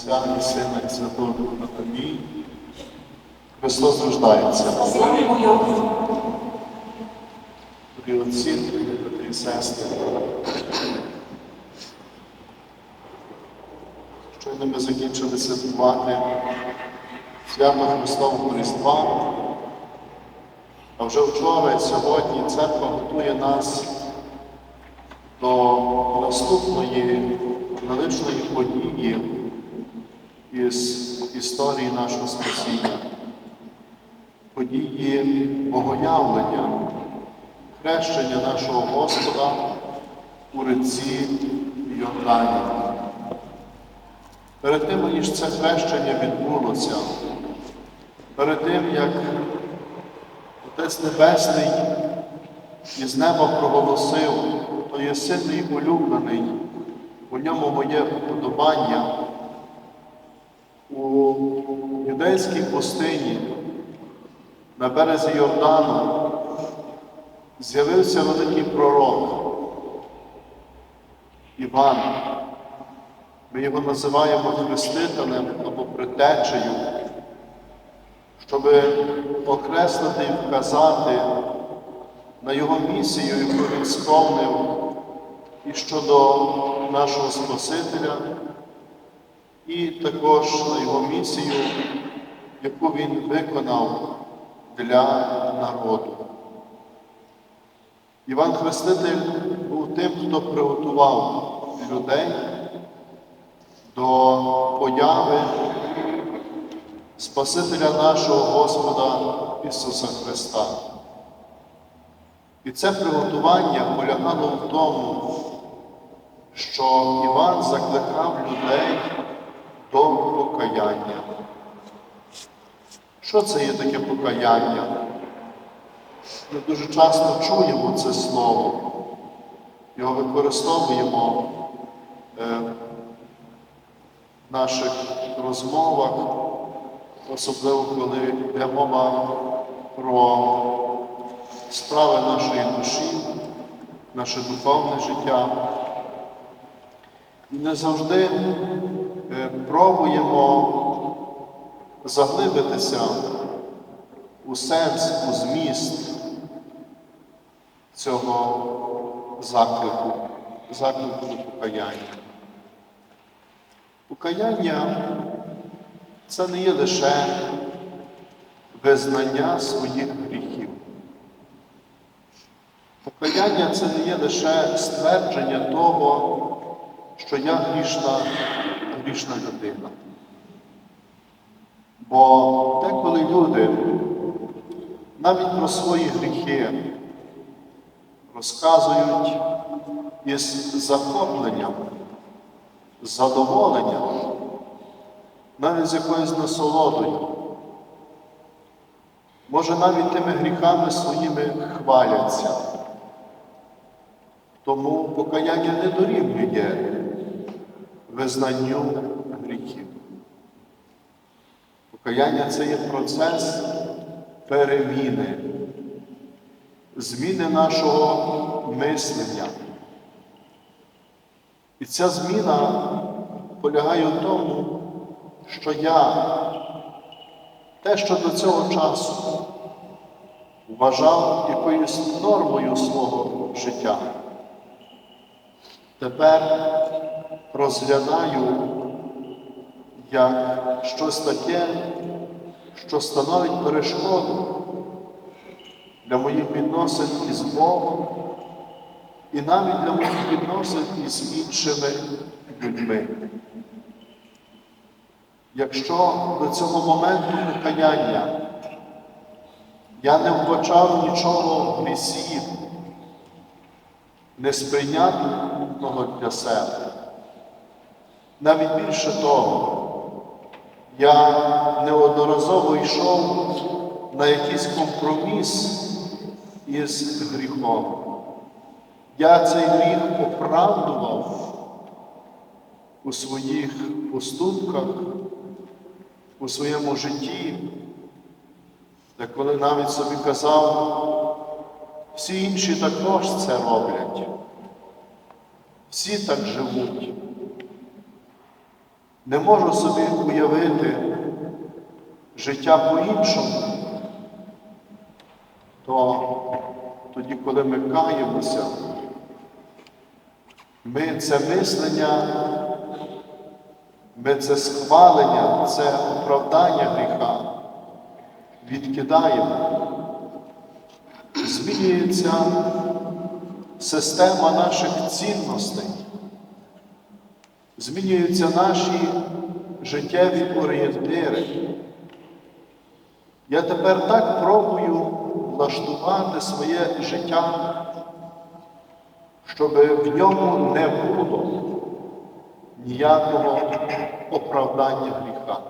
Отця і Сина і Святого Духа. Амінь. Христос рождається. Дорогі отці, брати і сестри. Щойно ми закінчили святкувати свято Христового Різдва. А вже вчора і сьогодні церква готує нас до наступної величної події із історії нашого спасіння, події богоявлення, хрещення нашого Господа у реці Йордані. Перед тим, ніж це хрещення відбулося, перед тим, як Отець Небесний із неба проголосив, то є мій улюблений, у ньому моє уподобання. У юдейській пустині на березі Йордану з'явився великий пророк Іван. Ми його називаємо хрестителем або притечею, щоб окреслити і вказати на його місію, яку він сповнив і щодо нашого Спасителя, і також на його місію, яку він виконав для народу. Іван Хреститель був тим, хто приготував людей до появи Спасителя нашого Господа Ісуса Христа. І це приготування полягало в тому, що Іван закликав людей до покаяння. Що це є таке покаяння? Ми дуже часто чуємо це слово, його використовуємо е, в наших розмовах, особливо коли йде мова про справи нашої душі, наше духовне життя. І не завжди пробуємо заглибитися у сенс, у зміст цього заклику, заклику до покаяння. Покаяння це не є лише визнання своїх гріхів. Покаяння це не є лише ствердження того, що я грішна, грішна людина. Бо деколи люди навіть про свої гріхи розказують із захопленням, задоволенням, навіть з якоюсь насолодою. Може, навіть тими гріхами своїми хваляться. Тому покаяння не дорівнює визнанню гріхів. Покаяння це є процес переміни, зміни нашого мислення. І ця зміна полягає в тому, що я те, що до цього часу вважав якоюсь нормою свого життя, тепер розглядаю як щось таке, що становить перешкоду для моїх відносин із Богом і навіть для моїх відносин із іншими людьми. Якщо до цього моменту покаяння я не вбачав нічого в грісі, несприйнятного для себе, навіть більше того, я неодноразово йшов на якийсь компроміс із гріхом. Я цей гріх оправдував у своїх поступках, у своєму житті, де коли навіть собі казав, всі інші також це роблять, всі так живуть. Не можу собі уявити життя по-іншому, то тоді, коли ми каємося, ми це мислення, ми це схвалення, це оправдання гріха відкидаємо. Змінюється система наших цінностей, змінюються наші життєві орієнтири. Я тепер так пробую влаштувати своє життя, щоб в ньому не було ніякого оправдання гріха.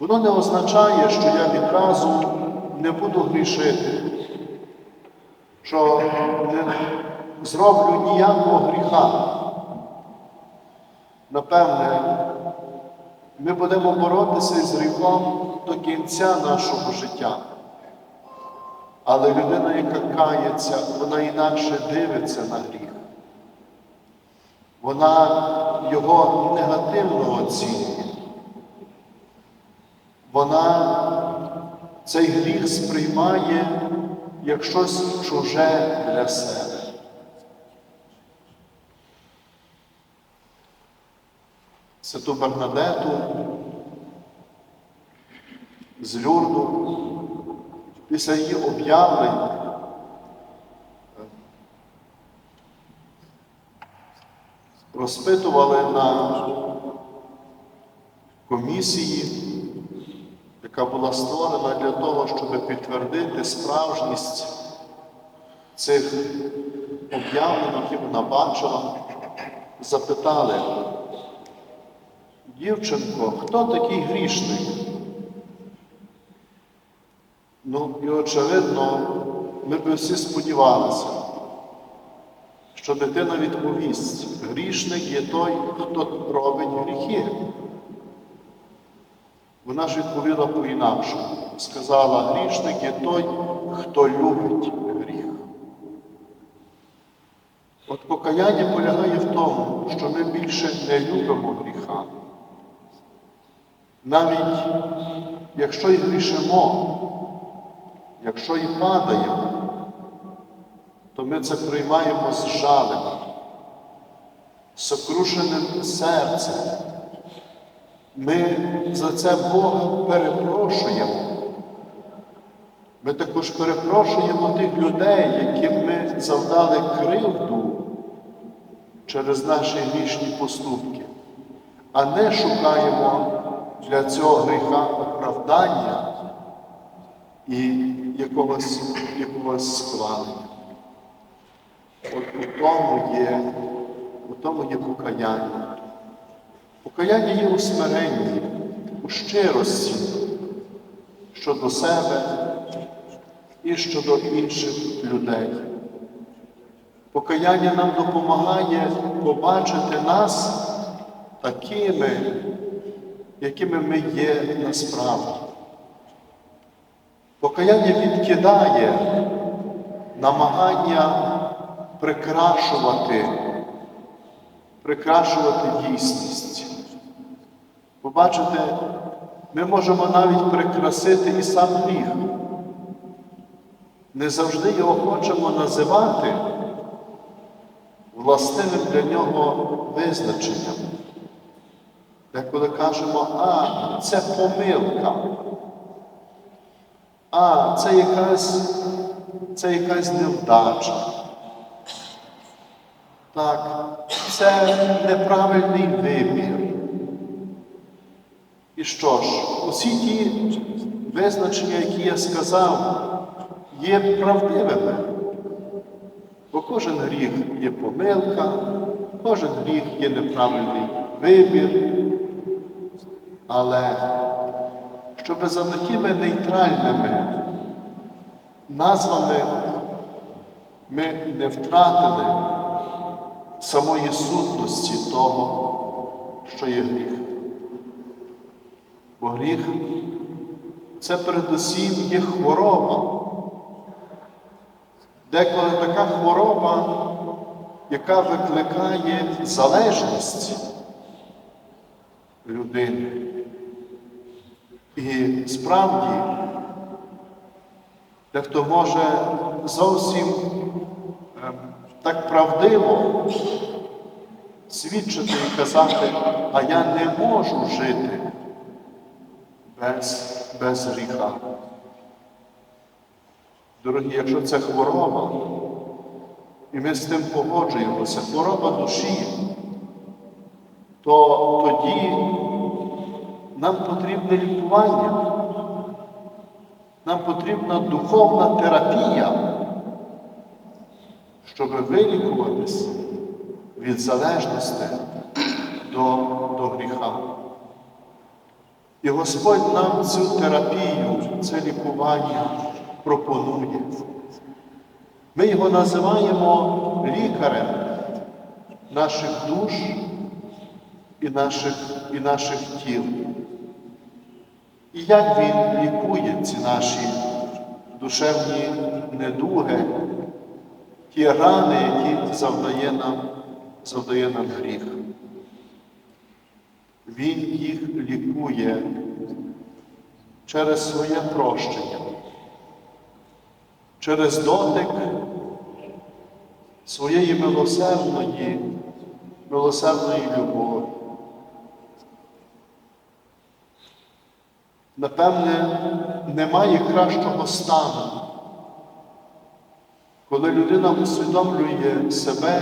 Воно не означає, що я відразу не буду грішити, що не зроблю ніякого гріха. Напевне, ми будемо боротися із гріхом до кінця нашого життя. Але людина, яка кається, вона інакше дивиться на гріх. Вона його негативно оцінює. Вона цей гріх сприймає як щось чуже для себе. Святу Бернадету з Люрду. Після її об'явлень розпитували на комісії, яка була створена для того, щоб підтвердити справжність цих об'явлень, які вона бачила, запитали, дівчинко, хто такий грішник? Ну, і очевидно, ми би всі сподівалися, що дитина відповість, грішник є той, хто робить гріхи. Вона ж відповіла по-інакшому. Сказала, грішник є той, хто любить гріх. От покаяння полягає в тому, що ми більше не любимо гріха. Навіть якщо і грішимо, якщо і падаємо, то ми це приймаємо з жалем, сокрушеним серцем. Ми за це Бога перепрошуємо. Ми також перепрошуємо тих людей, яким ми завдали кривду через наші грішні поступки, а не шукаємо для цього гріха оправдання і якогось, якогось схвалення. От у тому є, у тому є покаяння. Покаяння є у смиренні, у щирості щодо себе і щодо інших людей. Покаяння нам допомагає побачити нас такими, якими ми є насправді. Покаяння відкидає намагання прикрашувати, прикрашувати дійсність. Ви бачите, ми можемо навіть прикрасити і сам гріх. Не завжди його хочемо називати властивим для нього визначенням. Деколи кажемо, а, це помилка. А, це якась, це якась невдача. Так, це неправильний вибір. І що ж, усі ті визначення, які я сказав, є правдивими. Бо кожен гріх є помилка, кожен гріх є неправильний вибір. Але щоб за такими нейтральними назвами ми не втратили самої сутності того, що є гріх. Бо гріх це передусім є хвороба. Деколи така хвороба, яка викликає залежність. людини. І справді, дехто може зовсім ем, так правдиво свідчити і казати, а я не можу жити без, без гріха. Дорогі, якщо це хвороба, і ми з тим погоджуємося, хвороба душі, то тоді нам потрібне лікування, нам потрібна духовна терапія, щоб вилікуватись від залежності до, до гріха. І Господь нам цю терапію, це лікування пропонує. Ми його називаємо лікарем наших душ і наших, і наших тіл. І як він лікує ці наші душевні недуги, ті рани, які завдає нам, завдає нам гріх. Він їх лікує через своє прощення, через дотик своєї милосердної, милосердної любові. Напевне, немає кращого стану, коли людина усвідомлює себе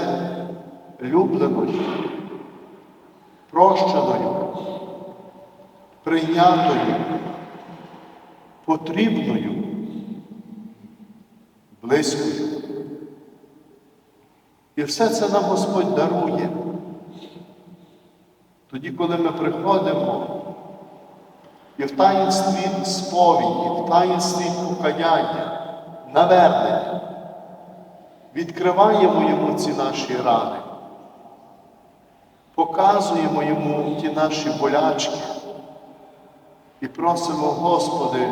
любленою, прощеною, прийнятою, потрібною, близькою. І все це нам Господь дарує. Тоді, коли ми приходимо і в таїнстві сповіді, в таїнстві покаяння, навернення, відкриваємо йому ці наші рани, показуємо йому ті наші болячки. І просимо, Господи,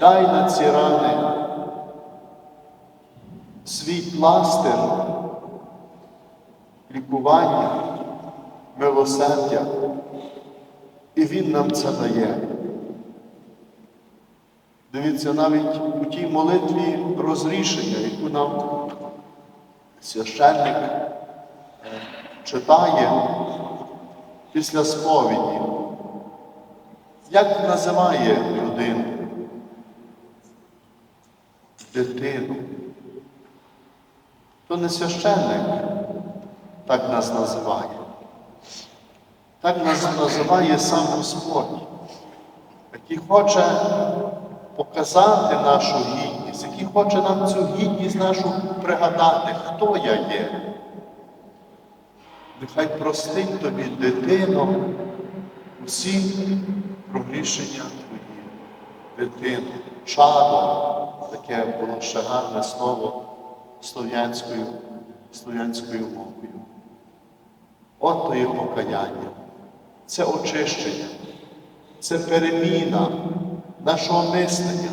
дай на ці рани свій пластир лікування, милосердя, і Він нам це дає. Дивіться, навіть у тій молитві розрішення, яку нам священник е, читає після сповіді, як називає людину? Дитину. То не священник так нас називає. Так нас називає сам Господь, який хоче показати нашу гідність, який хоче нам цю гідність нашу пригадати, хто я є. Нехай простить тобі, дитино, усі прогрішення твої, дитину, чадо, таке було ще гарне слово слов'янською, слов'янською мовою. От то є покаяння, це очищення, це переміна нашого мислення,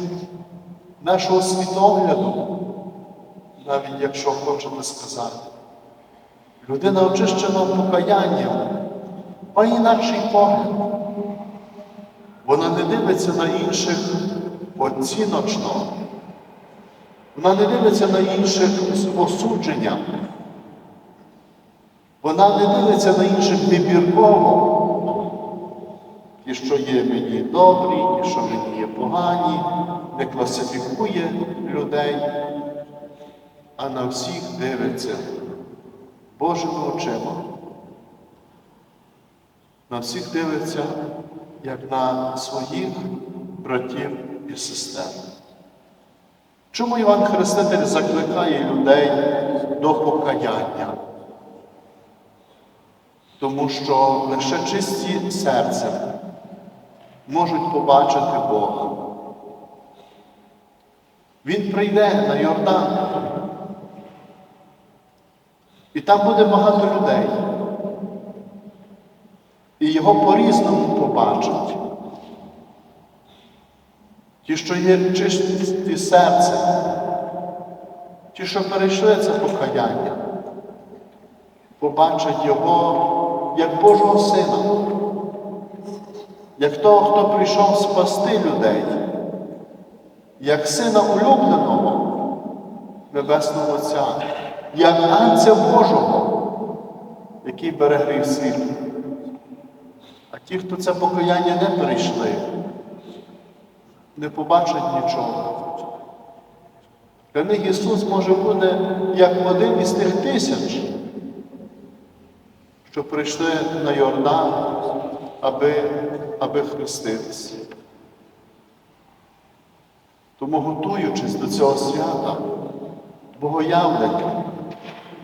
нашого світогляду, навіть якщо хочете сказати. Людина очищена покаянням, має інакший погляд. Вона не дивиться на інших оціночно, вона не дивиться на інших з осудженням. Вона не дивиться на інших вибірково. Ті, що є мені добрі, ті, що мені є погані, не класифікує людей, а на всіх дивиться Божими очима. На всіх дивиться, як на своїх братів і сестер. Чому Іван Хреститель закликає людей до покаяння? Тому що лише чисті серцем можуть побачити Бога. Він прийде на Йордан. І там буде багато людей. І його по-різному побачать. Ті, що є чисті серцем, ті, що перейшли це покаяння, побачать Його як Божого Сина, як того, хто прийшов спасти людей, як сина улюбленого Небесного Отця, як Анця Божого, який бере гріх світу. А ті, хто це покаяння не перейшли, не побачать нічого. Для них Ісус може бути як один із тих тисяч, що прийшли на Йордан, аби, аби хреститися. Тому, готуючись до цього свята, богоявлення,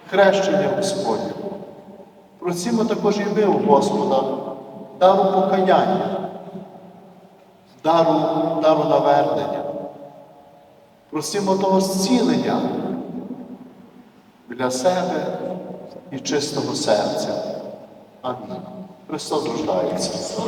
хрещення Господнє, просімо також і ми у Господа дару покаяння, дару, дару навернення. Просимо того зцілення для себе і чистого серця. Амінь. Христос рождається.